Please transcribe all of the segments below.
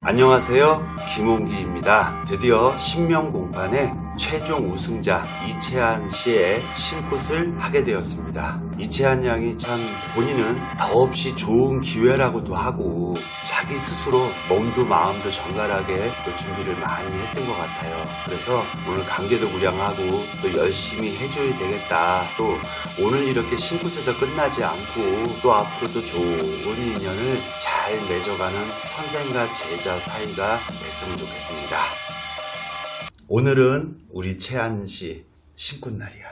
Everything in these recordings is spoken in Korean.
안녕하세요. 김홍기입니다. 드디어 신명 공판의 최종 우승자 이채한 씨의 신굿을 하게 되었습니다. 이채한 양이 참 본인은 더없이 좋은 기회라고도 하고 자기 스스로 몸도 마음도 정갈하게 또 준비를 많이 했던 것 같아요. 그래서 오늘 관계도 무량하고 또 열심히 해줘야 되겠다. 또 오늘 이렇게 신굿에서 끝나지 않고 또 앞으로도 좋은 인연을 잘 맺어가는 선생과 제자 사이가 됐으면 좋겠습니다. 오늘은 우리 채한 씨 신굿 날이야.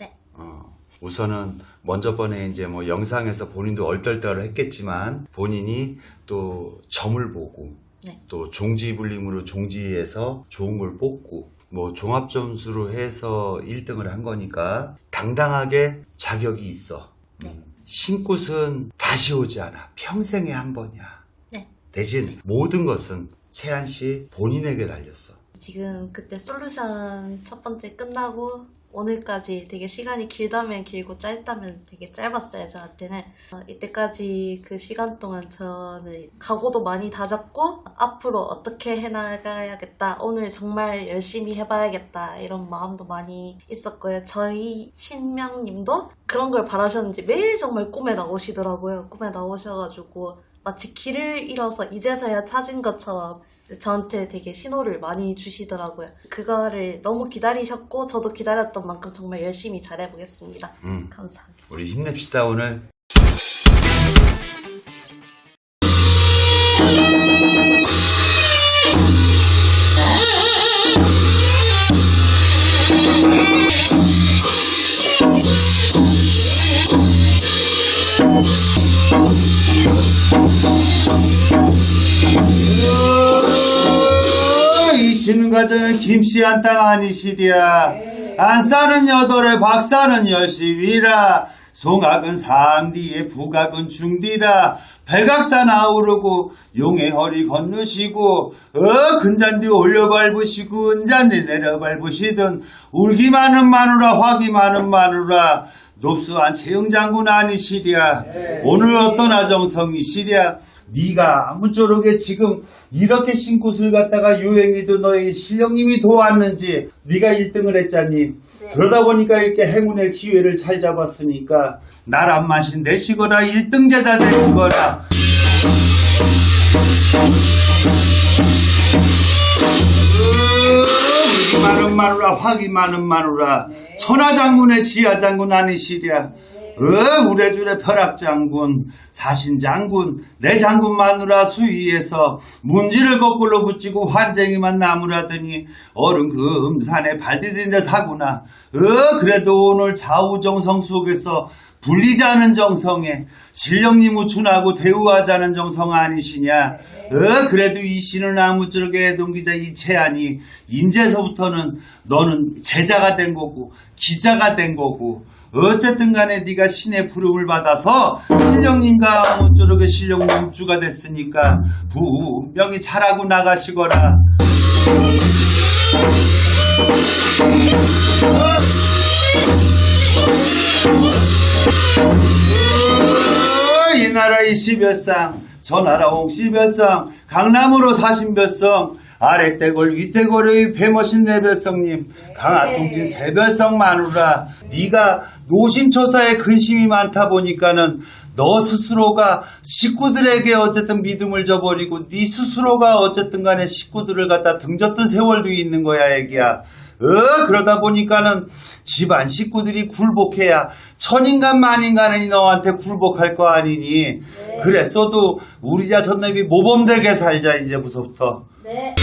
네. 어, 우선은 먼저 번에 이제 뭐 영상에서 본인도 얼떨떨 했겠지만 본인이 또 점을 보고 네. 또 종지 불림으로 종지에서 좋은 걸 뽑고 뭐 종합 점수로 해서 1등을 한 거니까 당당하게 자격이 있어. 네. 음, 신꽃은 다시 오지 않아. 평생에 한 번이야. 네. 대신 모든 것은 채한 씨 본인에게 달렸어. 지금 그때 솔루션 첫 번째 끝나고 오늘까지 되게 시간이 길다면 길고 짧다면 되게 짧았어요, 저한테는. 어, 이때까지 그 시간 동안 저는 각오도 많이 다졌고, 앞으로 어떻게 해나가야겠다, 오늘 정말 열심히 해봐야겠다, 이런 마음도 많이 있었고요. 저희 신명님도 그런 걸 바라셨는지 매일 정말 꿈에 나오시더라고요. 꿈에 나오셔가지고, 마치 길을 잃어서 이제서야 찾은 것처럼 저한테 되게 신호를 많이 주시더라고요. 그거를 너무 기다리셨고 저도 기다렸던 만큼 정말 열심히 잘해보겠습니다. 음. 감사합니다. 우리 힘냅시다 오늘. 가정 김씨 한 땅 아니시랴 안 싸는 여덟에 박 싸는 열시위라. 송악은 상디에 북악은 중디라. 백악산 아우르고 용의 허리 건너시고 어 근잔디 올려 밟으시고 은잔디 내려 밟으시던 울기만은 마누라 화기만은 마누라 높수한 채영장군 아니시랴 오늘 어떤 아정성이시랴 네가 아무쪼록에 지금 이렇게 신굿을 갖다가 유행이도 너의 실령님이 도왔는지 네가 1등을 했잖니. 그러다 보니까 이렇게 행운의 기회를 잘 잡았으니까 날 안 마신 내시거라 1등 제자 되시거라 마누라 화기 많은 마누라. 천하장군의 지하 장군 아니시랴 어, 우리 줄의 벼락장군, 사신장군, 내 장군 마누라 수위에서 문지를 거꾸로 붙이고 환쟁이만 나무라더니 어른 금산에 발디딘 듯 하구나. 어, 그래도 오늘 좌우정성 속에서 않은 정성에 신령님 우춘하고 대우하자는 정성 아니시냐? 어, 그래도 이 신은 아무쪼록에 동기자 이채하니 인제서부터는 너는 제자가 된 거고 기자가 된 거고 어쨌든 간에 네가 신의 부름을 받아서 신령님과 아무쪼록에 신령님 주가 됐으니까 분명히 잘하고 나가시거라. 어, 이 나라 이십여상 저 나라 옥십여상 강남으로 사신별성 아래대골 위대골의 배머신 내별성님. 강화통진 세별성 마누라. 네가 노심초사에 근심이 많다 보니까는 너 스스로가 식구들에게 어쨌든 믿음을 저버리고 네 스스로가 어쨌든 간에 식구들을 갖다 등졌던 세월도 있는 거야 애기야. 어, 그러다 보니까는 집안 식구들이 굴복해야 천인간 만인간이 너한테 굴복할 거 아니니. 그랬어도 우리 자손내비 모범되게 살자 이제부터 네.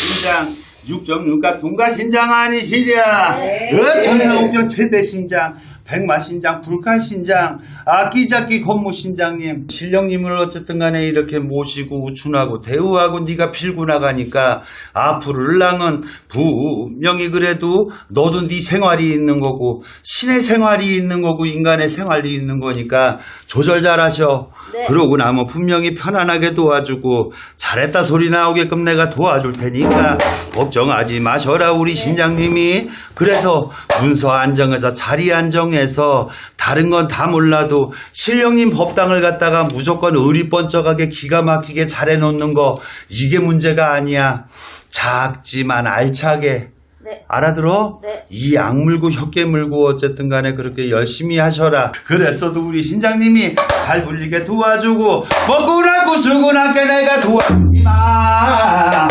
신장 육정육가 둥가신장 아니시랴? 어, 천상옥경 최대 신장 백마 신장 불가신장 아끼잡기 건무 신장님. 신령님을 어쨌든 간에 이렇게 모시고 우춘하고 대우하고 네가 필고 나가니까 앞으로 을랑은 분명히 그래도 너도 네 생활이 있는 거고 신의 생활이 있는 거고 인간의 생활이 있는 거니까 조절 잘하셔 네. 그러고 나면 분명히 편안하게 도와주고 잘했다 소리 나오게끔 내가 도와줄 테니까 걱정하지 마셔라 우리 신장님이 그래서 문서 안정해서 자리 안정 훌륭해서 다른 건 다 몰라도 신령님 법당을 갖다가 무조건 의리 번쩍하게 기가 막히게 잘해 놓는 거 이게 문제가 아니야. 작지만 알차게 네. 알아들어? 네. 이 악물고 혀깨 물고 어쨌든 간에 그렇게 열심히 하셔라. 그랬어도 우리 신장님이 잘 불리게 도와주고 먹구나 구수구나게 내가 도와주마.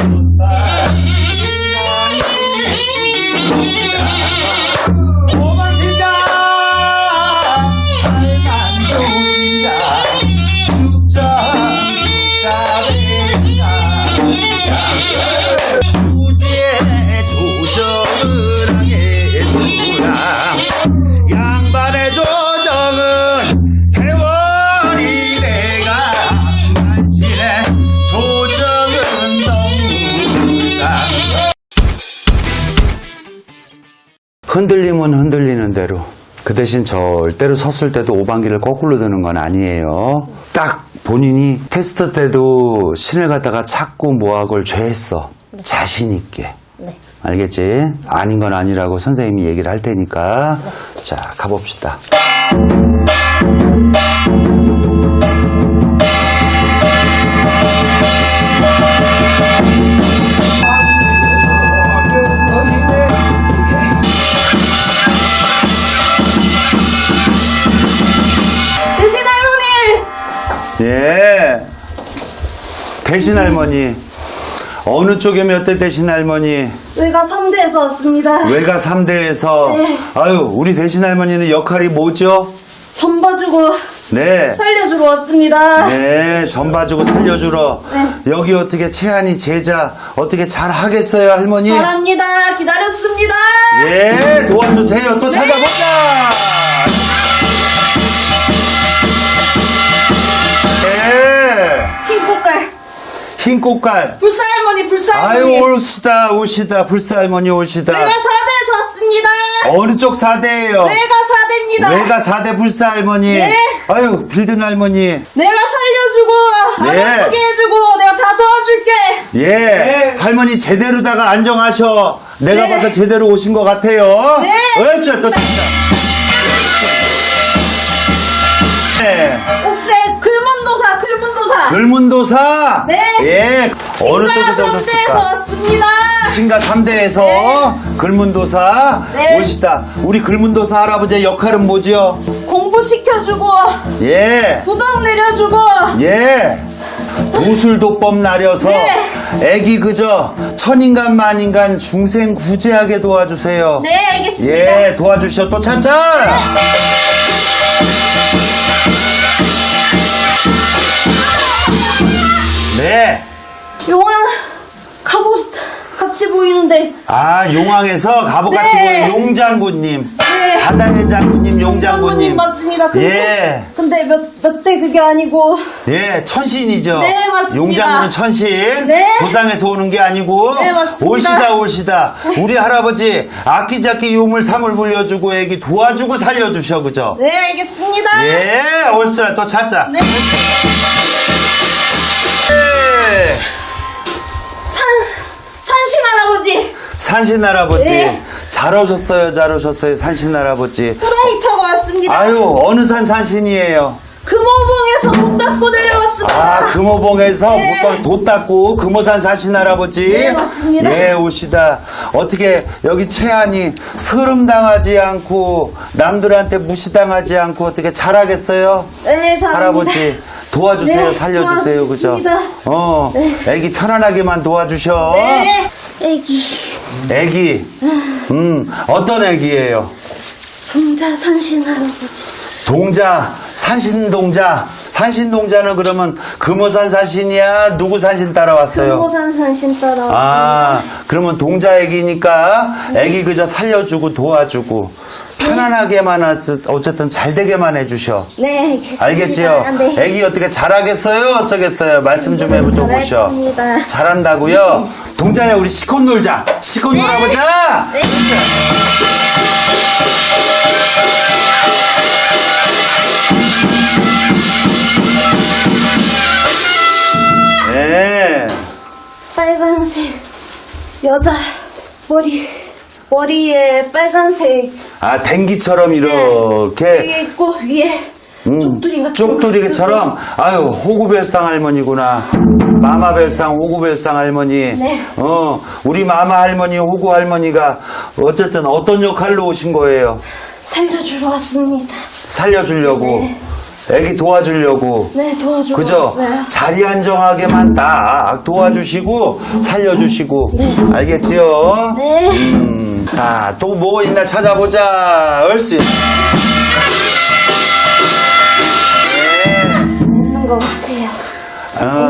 흔들림은 흔들리는 대로 그 대신 절대로 섰을 때도 오방기를 거꾸로 드는 건 아니에요. 딱 본인이 테스트 때도 신을 갖다가 찾고 모학을 죄했어. 자신 있게. 네. 알겠지? 아닌 건 아니라고 선생님이 얘기를 할 테니까. 자, 가봅시다. 대신 할머니. 어느 쪽에 몇 대 대신 할머니? 저희가 3대에서 왔습니다. 외가 3대에서. 네. 아유, 우리 대신 할머니는 역할이 뭐죠? 전 봐주고 네. 살려주러 왔습니다. 네, 전 봐주고 살려주러. 네. 여기 어떻게 채안이 제자 어떻게 잘 하겠어요, 할머니? 잘합니다. 기다렸습니다. 예, 도와주세요. 또 찾아보자. 예. 흰 꽃갈. 불사 할머니, 불사 아유, 할머니. 올시다, 오시다. 불사 할머니 오시다. 내가 4대에서 왔습니다. 어느 쪽 4대예요? 내가 4대입니다. 외가 4대 불사 할머니. 네. 아유, 빌든 할머니. 내가 살려주고 예. 아프게 해주고 내가 다 도와줄게. 예, 할머니 제대로다가 안정하셔. 내가 네. 봐서 제대로 오신 것 같아요. 네. 얼쑤 또 찾자. 네. 옥새 글문도사, 글문도사. 글문도사. 네. 예. 어느 쪽에서 3대에서 오셨을까? 왔습니다. 친가 3대에서 글문도사 네. 오시다. 우리 글문도사 할아버지의 역할은 뭐지요? 공부 시켜주고 예. 부정 내려주고 예. 무술도법 나려서 네. 애기 그저 천인간 만인간 중생 구제하게 도와주세요. 네 알겠습니다. 예, 도와주셔 또 찾자. 네. 용왕 갑옷 같이 보이는데 아, 용왕에서 갑옷같이 네. 보이는 용장군님. 네. 바다의 장군님, 용장군님. 맞습니다. 근데, 예. 근데 몇 몇 대 그게 아니고 예, 천신이죠. 네, 맞습니다. 용장군은 천신. 네. 조상에서 오는 게 아니고. 네, 맞습니다. 올시다, 올시다. 우리 할아버지, 아끼자끼 유물 삼을 불려주고, 애기 도와주고 살려주셔, 그죠? 네 알겠습니다. 예, 올시라 또 찾자. 네. 예. 산 산신 할아버지 산신 할아버지. 네. 잘 오셨어요, 잘 오셨어요, 산신 할아버지. 후라이 타고 왔습니다. 아유, 어느 산 산신이에요? 금호봉에서 못 닦고 내려왔습니다. 아, 금호봉에서 네. 못, 도 닦고 금호산 사신 할아버지. 네, 맞습니다. 예, 오시다. 어떻게 여기 채안이 서름 당하지 않고 남들한테 무시당하지 않고 어떻게 잘하겠어요? 네 잘합니다. 할아버지 도와주세요, 네, 살려주세요, 그죠? 어, 네. 애기 편안하게만 도와주셔. 네. 애기 애기, 음, 어떤 애기예요? 종자 산신 할아버지. 동자, 산신동자. 산신동자는 그러면 금호산 산신이야? 누구 산신 따라왔어요? 금호산 산신 따라. 아, 그러면 동자 애기니까 애기 그저 살려주고 도와주고 편안하게만 하지- 어쨌든 잘 되게만 해주셔. 네 알겠습니다. 알겠지요? 네. 애기 어떻게 잘하겠어요? 어쩌겠어요? 말씀 좀 해보죠, 잘할 보셔. 겁니다. 잘한다고요? 동자야, 우리 시콘 놀자. 시콘 놀아보자! 네. 네. 빨간색 여자 머리 머리에 빨간색. 아, 댕기처럼 이렇게. 이게 있고 위에 음, 쪽두리가 쪽두리개처럼? 아유 호구별상 할머니구나. 마마별상 호구별상 할머니. 네. 어 우리 마마 할머니 호구 할머니가 어쨌든 어떤 역할로 오신 거예요? 살려주러 왔습니다. 살려주려고? 애기 도와주려고? 네 도와주러 그죠? 왔어요. 자리 안정하게만 딱 도와주시고 살려주시고. 알겠지요? 네. 음, 아또 뭐 있나 찾아보자 얼씨 없는 것 같아요.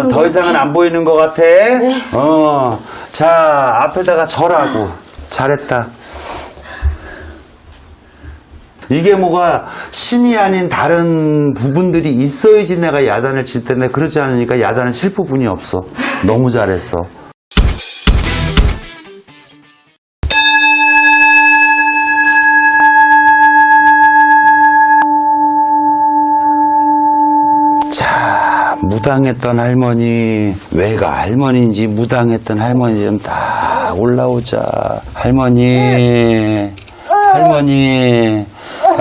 어, 더 이상은 안 보이는 것 같아. 어, 자, 앞에다가 절하고. 잘했다. 이게 뭐가 신이 아닌 다른 부분들이 있어야지 내가 야단을 칠 텐데 그러지 않으니까 야단을 칠 부분이 없어. 너무 잘했어. 무당했던 할머니, 왜가 할머니인지 무당했던 할머니 좀딱 올라오자. 할머니, 할머니.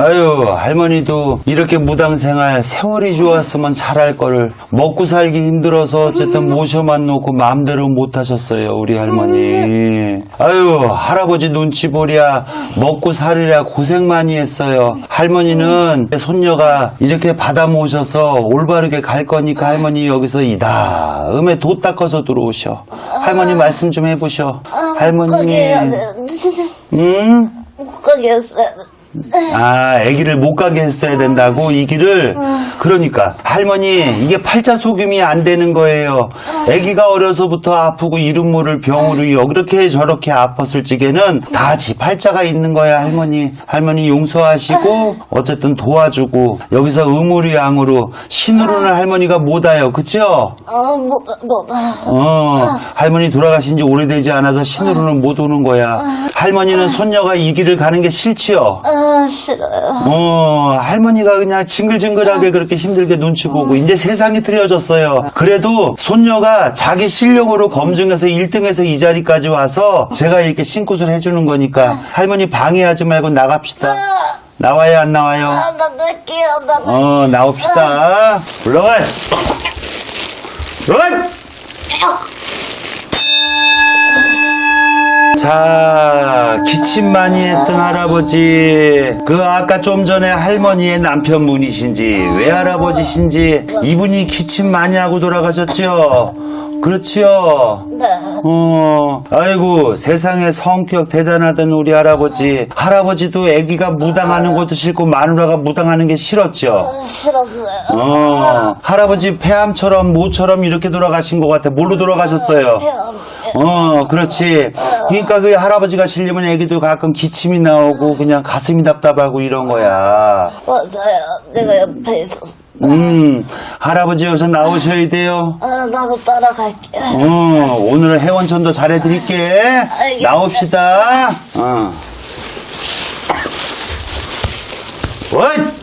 아유, 할머니도 이렇게 무당 생활 세월이 좋았으면 잘할 거를 먹고 살기 힘들어서 어쨌든 모셔만 놓고 마음대로 못 하셨어요, 우리 할머니. 아유, 할아버지 눈치 보랴 먹고 살으랴 고생 많이 했어요. 할머니는 손녀가 이렇게 받아 모셔서 올바르게 갈 거니까 할머니 여기서 이 다음에 도 닦아서 들어오셔. 할머니 말씀 좀 해보셔. 할머니. 응? 못 가게 했어요. 아, 아기를 못 가게 했어야 된다고 이 길을. 그러니까 할머니 이게 팔자 속임이 안 되는 거예요. 아기가 어려서부터 아프고 이름 모를 병으로 이렇게 저렇게 아팠을 적에는 다 지 팔자가 있는 거야 할머니. 할머니 용서하시고 어쨌든 도와주고 여기서 의무리양으로 신으로는 할머니가 못 와요. 그쵸? 어, 못, 못. 어, 할머니 돌아가신 지 오래되지 않아서 신으로는 못 오는 거야. 할머니는 손녀가 이 길을 가는 게 싫지요? 아, 싫어요. 어, 할머니가 그냥 징글징글하게 그렇게 힘들게 눈치 보고, 이제 세상이 틀려졌어요. 그래도 손녀가 자기 실력으로 검증해서 1등해서 이 자리까지 와서 제가 이렇게 신굿을 해주는 거니까 할머니 방해하지 말고 나갑시다. 나와요, 안 나와요? 아, 나 낼게요. 나 어, 나옵시다. 올라와! 올라와! 자, 기침 많이 했던 할아버지. 그 아까 좀 전에 할머니의 남편분이신지, 외할아버지신지, 이분이 기침 많이 하고 돌아가셨죠? 그렇지요? 네. 어, 아이고, 세상에 성격 대단하던 우리 할아버지. 할아버지도 아기가 무당하는 것도 싫고, 마누라가 무당하는 게 싫었죠? 싫었어요. 어, 할아버지 폐암처럼 모처럼 이렇게 돌아가신 것 같아. 뭘로 돌아가셨어요? 어, 그렇지. 그러니까 그 할아버지가 실리면 애기도 가끔 기침이 나오고 그냥 가슴이 답답하고 이런 거야. 맞아요. 내가 옆에 있었어. 음, 할아버지 여기서 나오셔야 돼요. 아, 나도 따라갈게. 어, 오늘 회원천도 잘해드릴게. 나옵시다. 어. 어이!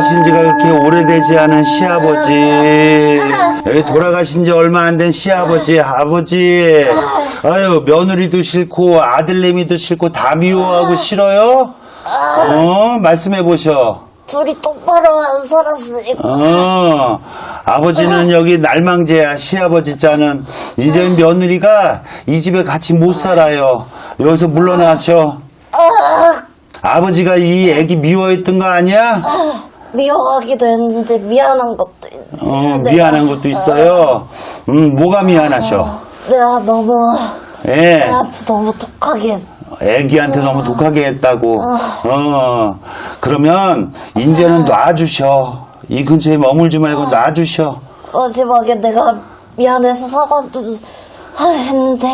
돌아가신 지가 그렇게 오래되지 않은 시아버지. 여기 돌아가신 지 얼마 안 된 시아버지, 아버지. 아유, 며느리도 싫고, 아들내미도 싫고, 다 미워하고 싫어요? 어, 말씀해 보셔. 둘이 똑바로 안 살았으니까. 어, 아버지는 여기 날망제야, 시아버지 자는. 이제 며느리가 이 집에 같이 못 살아요. 여기서 물러나셔. 아버지가 이 애기 미워했던 거 아니야? 미워하기도 했는데 미안한 것도 있네. 어, 내가- 미안한 것도 있어요. 음, 뭐가 미안하셔? 내가 너무 예, 애한테 너무 독하게 했어. 애기한테 너무 독하게 했다고. 어, 그러면 이제는 놔주셔. 이 근처에 머물지 말고 놔주셔. 마지막에 내가 미안해서 사과도 하- 했는데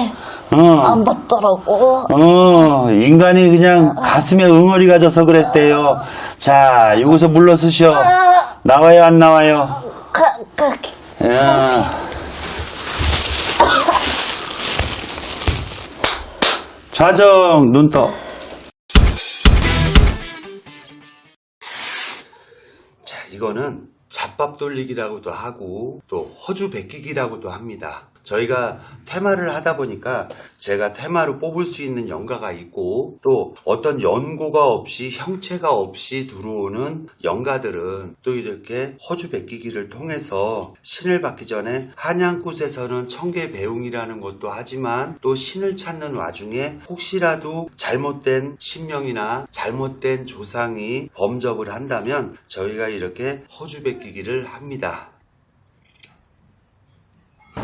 어. 안 받더라고. 어, 인간이 그냥 가슴에 응어리가 져서 그랬대요. 자, 여기서 물러서시오. 나와요, 안 나와요? 가, 가, 야. 좌정, 눈 떠. 자, 이거는 잡밥 돌리기라고도 하고 또 허주 베끼기라고도 합니다. 저희가 테마를 하다 보니까 제가 테마로 뽑을 수 있는 연가가 있고 또 어떤 연고가 없이 형체가 없이 들어오는 연가들은 또 이렇게 허주 베끼기를 통해서 신을 받기 전에 한양꽃에서는 청계 배웅이라는 것도 하지만 또 신을 찾는 와중에 혹시라도 잘못된 신명이나 잘못된 조상이 범접을 한다면 저희가 이렇게 허주 베끼기를 합니다.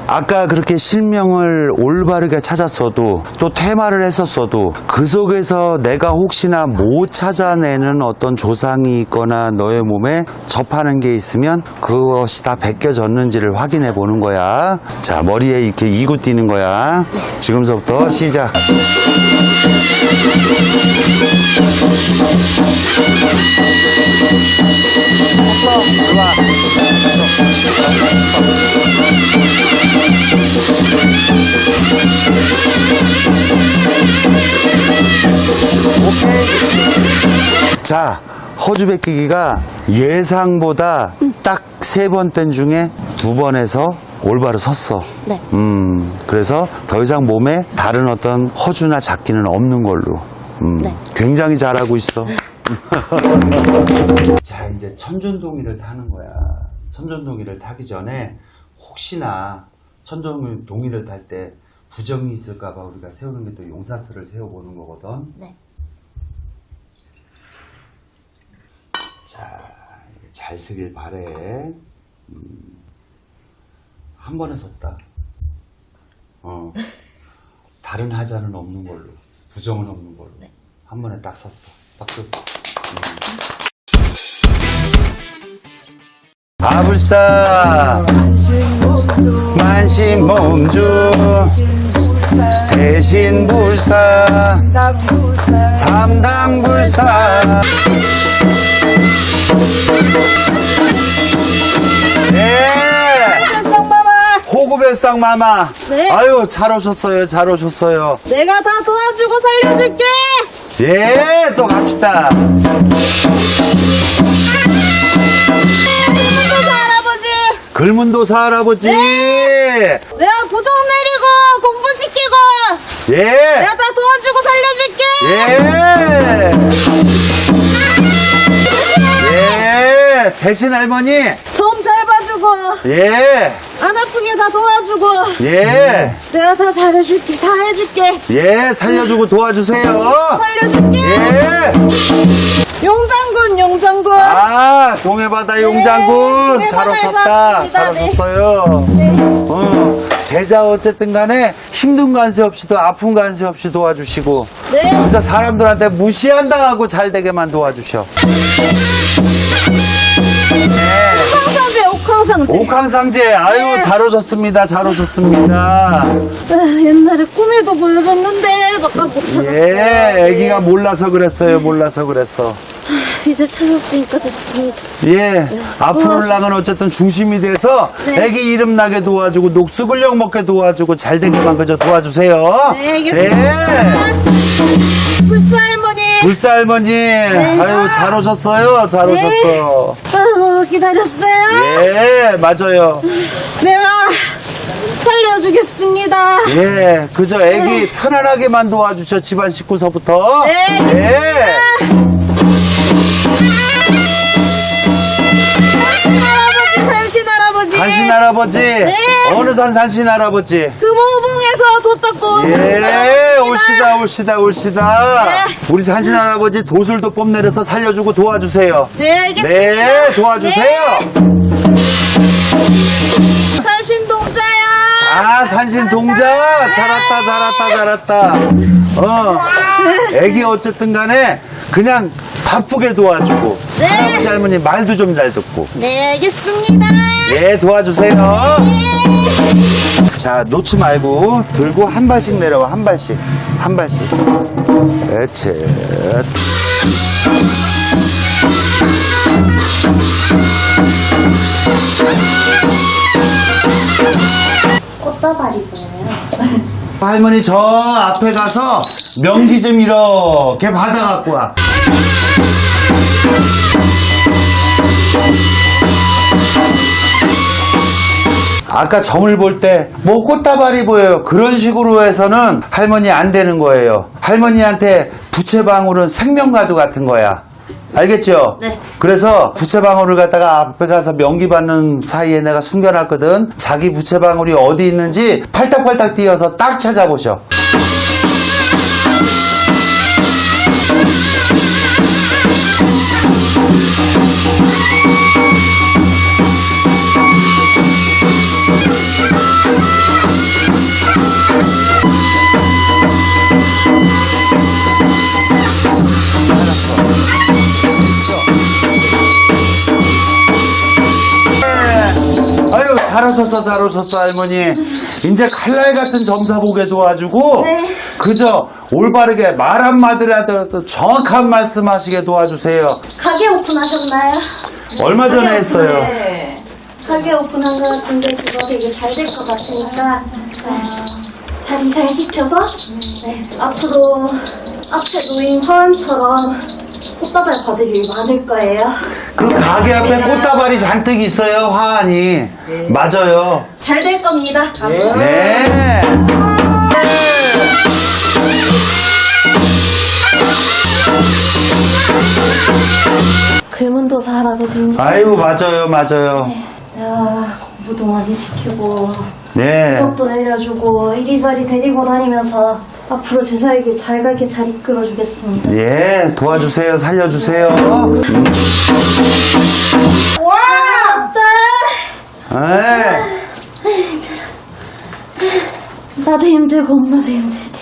아까 그렇게 실명을 올바르게 찾았어도 또 테마를 했었어도 그 속에서 내가 혹시나 못 찾아내는 어떤 조상이 있거나 너의 몸에 접하는 게 있으면 그것이 다 벗겨졌는지를 확인해 보는 거야. 자, 머리에 이렇게 이구 뛰는 거야. 지금서부터 시작. 자, 허주 베끼기가 예상보다 딱 세번뗀 중에 두 번에서 올바로 섰어. 네. 음, 그래서 더 이상 몸에 다른 어떤 허주나 잡기는 없는 걸로. 음, 네. 굉장히 잘하고 있어. 자, 이제 천전동이를 타는 거야. 천전동이를 타기 전에 혹시나 천전동이를 탈때 부정이 있을까봐 우리가 세우는 게 또 용사스를 세워보는 거거든. 네. 자, 잘 쓰길 바래. 음, 한 번에 섰다. 어. 다른 하자는 없는 걸로. 부정은 없는 걸로. 네. 한 번에 딱 섰어. 박수. 아불사 만신 몸주 대신 불사 삼당 불사. 네. 호구별상 마마. 네. 아유 잘 오셨어요 잘 오셨어요. 내가 다 도와주고 살려줄게! 예 또 갑시다 글문도사 할아버지 내가 부정 내리고 공부시키고 예 내가 다 도와주고 살려줄게! 예. 예. 대신 할머니. 좀 잘 봐주고 예. 안 아프게 다 도와주고 예. 내가 다 잘해줄게 다 해줄게 예. 살려주고 도와주세요. 살려줄게 예. 용장군 용장군 아, 동해바다 용장군. 네, 잘 동해바다에서 오셨다. 왔습니다. 잘 네. 오셨어요. 네. 어, 제자 어쨌든 간에 힘든 관세 없이도 아픈 관세 없이 도와주시고. 네. 그저 사람들한테 무시한당하고 잘 되게만 도와주셔. 옥황상제 옥황상제. 아유 네. 잘 오셨습니다. 잘 오셨습니다. 아, 옛날에 꿈에도 보여줬는데 막못 찾았어 예 애기가 몰라서 그랬어요. 몰라서 그랬어. 이제 찾았으니까 됐습니다. 예 앞으로 랑은 어쨌든 중심이 돼서 네. 애기 이름 나게 도와주고 녹수근력 먹게 도와주고 잘 되게만 그저 도와주세요. 네, 알겠습니다. 예 불사 할머니 불사 할머니 아유 잘 오셨어요 잘 네. 오셨어 아유 기다렸어요 예 맞아요 내가 살려주겠습니다 예, 그저 애기 편안하게만 도와주셔 집안 식구서부터. 네, 예. 산신 할아버지 산신 할아버지 산신 할아버지. 네. 어느 산 산신 할아버지. 금호봉에 서도 닦고 온 산신 예, 할아버지입니다 올시다, 올시다, 올시다. 네. 우리 산신 할아버지 도술도 뽐내려서 살려주고 도와주세요. 네 알겠습니다 네, 도와주세요. 산신 동자야 아, 산신 동자. 잘 왔다, 잘 왔다, 잘 왔다. 어. 애기 어쨌든 간에 그냥 바쁘게 도와주고. 네. 할아버지 할머니 말도 좀 잘 듣고. 네 알겠습니다 예, 도와주세요. 자, 놓지 말고 들고 한 발씩 내려와, 한 발씩. 한 발씩. 그렇지. 꽃다발이 보여요 할머니 저 앞에 가서 명기 좀 이렇게 받아 갖고 와. 아까 점을 볼 때 뭐 꽃다발이 보여요. 그런 식으로 해서는 할머니 안 되는 거예요. 할머니한테 부채방울은 생명가두 같은 거야. 알겠죠? 네. 그래서 부채방울을 갖다가 앞에 가서 명기 받는 사이에 내가 숨겨놨거든. 자기 부채방울이 어디 있는지 팔딱팔딱 뛰어서 딱 찾아보셔. 잘하셨어 잘하셨어 할머니 이제 칼날 같은 점사 보게 도와주고 네. 그저 올바르게 말 한마디라도 정확한 말씀하시게 도와주세요 가게 오픈하셨나요? 얼마 전에 했어요 네. 가게 오픈한 것 같은데 그거 되게 잘 될 것 같으니까 어, 자리 잘 시켜서? 네, 앞으로 앞에 놓인 화환처럼 꽃다발 받을 일 많을 거예요. 그 가게 앞에 꽃다발이 잔뜩 있어요 화환이. 맞아요. 잘 될 겁니다. 네. 글문도사 할아버지님 아이고 맞아요 맞아요. 내가 공부도 많이 시키고 네 수업도 내려주고 이리저리 데리고 다니면서 앞으로 제 살길 잘 가게 잘 이끌어주겠습니다. 예, 도와주세요 살려주세요 와! 아빠! 네. 나도 힘들고 엄마도 힘들대.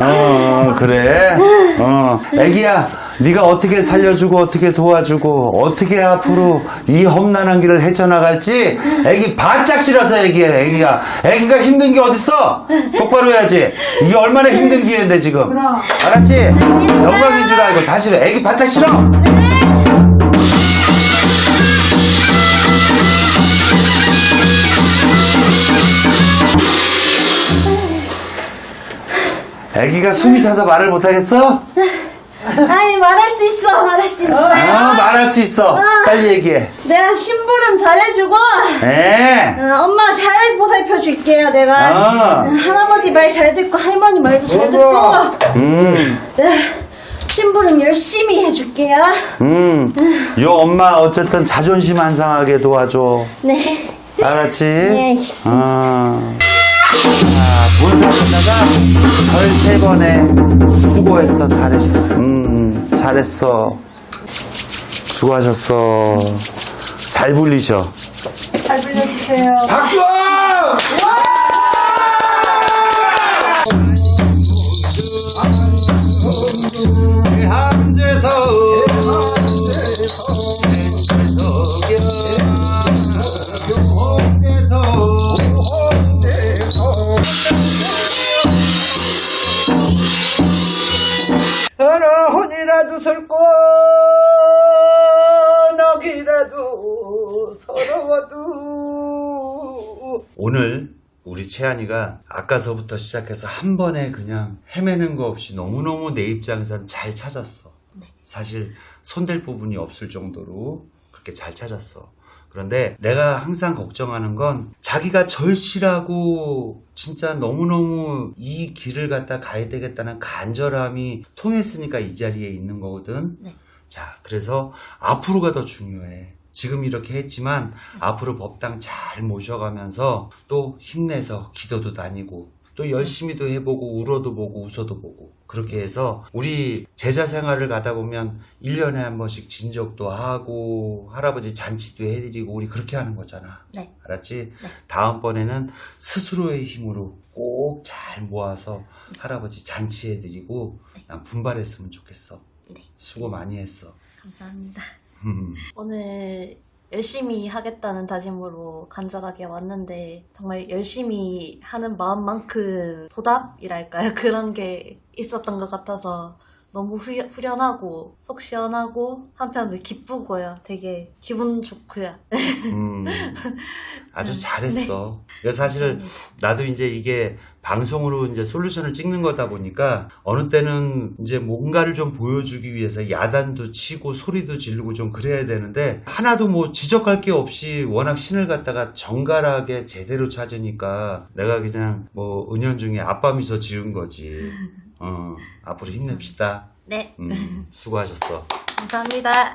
어 그래 어 애기야 네가 어떻게 살려주고 어떻게 도와주고 어떻게 앞으로 이 험난한 길을 헤쳐나갈지 애기 바짝 실어서 얘기해 애기가. 애기가 힘든 게 어딨어? 똑바로 해야지. 이게 얼마나 힘든 기회인데 지금. 알았지? 영광인 줄 알고 다시 해. 애기 바짝 실어? 애기가 숨이 차서 말을 못하겠어? 아니 말할 수 있어 말할 수 있어. 어 말할 수 있어 빨리 얘기해 내가 심부름 잘해주고 에 어, 엄마 잘 보살펴 줄게요 내가 아. 어, 할아버지 말 잘 듣고 할머니 말도 잘 듣고 음, 네, 심부름 열심히 해줄게요 음. 요 엄마 어쨌든 자존심 안 상하게 도와줘. 네 알았지? 네, 알겠습니다. 어. 끝나가 절 세 번에 수고했어, 잘했어. 음, 잘했어. 수고하셨어. 잘 불리셔. 잘 불려주세요 박수! 함 혼이라도 설고 넋이라도 서러워도 오늘 우리 채안이가 아까서부터 시작해서 한 번에 그냥 헤매는 거 없이 너무너무 내 입장에선 잘 찾았어. 사실 손댈 부분이 없을 정도로 그렇게 잘 찾았어. 그런데 내가 항상 걱정하는 건 자기가 절실하고 진짜 너무너무 이 길을 갖다 가야 되겠다는 간절함이 통했으니까 이 자리에 있는 거거든. 네. 자, 그래서 앞으로가 더 중요해. 지금 이렇게 했지만 앞으로 법당 잘 모셔가면서 또 힘내서 기도도 다니고 또 열심히도 해보고 울어도 보고 웃어도 보고 그렇게 해서 우리 제자 생활을 가다 보면 1년에 한 번씩 진적도 하고 할아버지 잔치도 해드리고 우리 그렇게 하는 거잖아. 네. 알았지? 다음번에는 스스로의 힘으로 꼭 잘 모아서 할아버지 잔치 해드리고 난 분발했으면 좋겠어. 네. 수고 많이 했어. 감사합니다 음. 오늘 열심히 하겠다는 다짐으로 간절하게 왔는데 정말 열심히 하는 마음만큼 보답이랄까요? 그런 게 있었던 것 같아서 너무 후련, 후련하고 속 시원하고 한편으로 기쁘고요. 되게 기분 좋고요. 음, 아주 잘했어. 그래서 사실 나도 이제 이게 방송으로 이제 솔루션을 찍는 거다 보니까 어느 때는 이제 뭔가를 좀 보여주기 위해서 야단도 치고 소리도 지르고 좀 그래야 되는데 하나도 뭐 지적할 게 없이 워낙 신을 갖다가 정갈하게 제대로 찾으니까 내가 그냥 뭐 은연중에 아빠 미소 지은 거지. 어, 앞으로 힘냅시다. 네, 음, 수고하셨어. 감사합니다.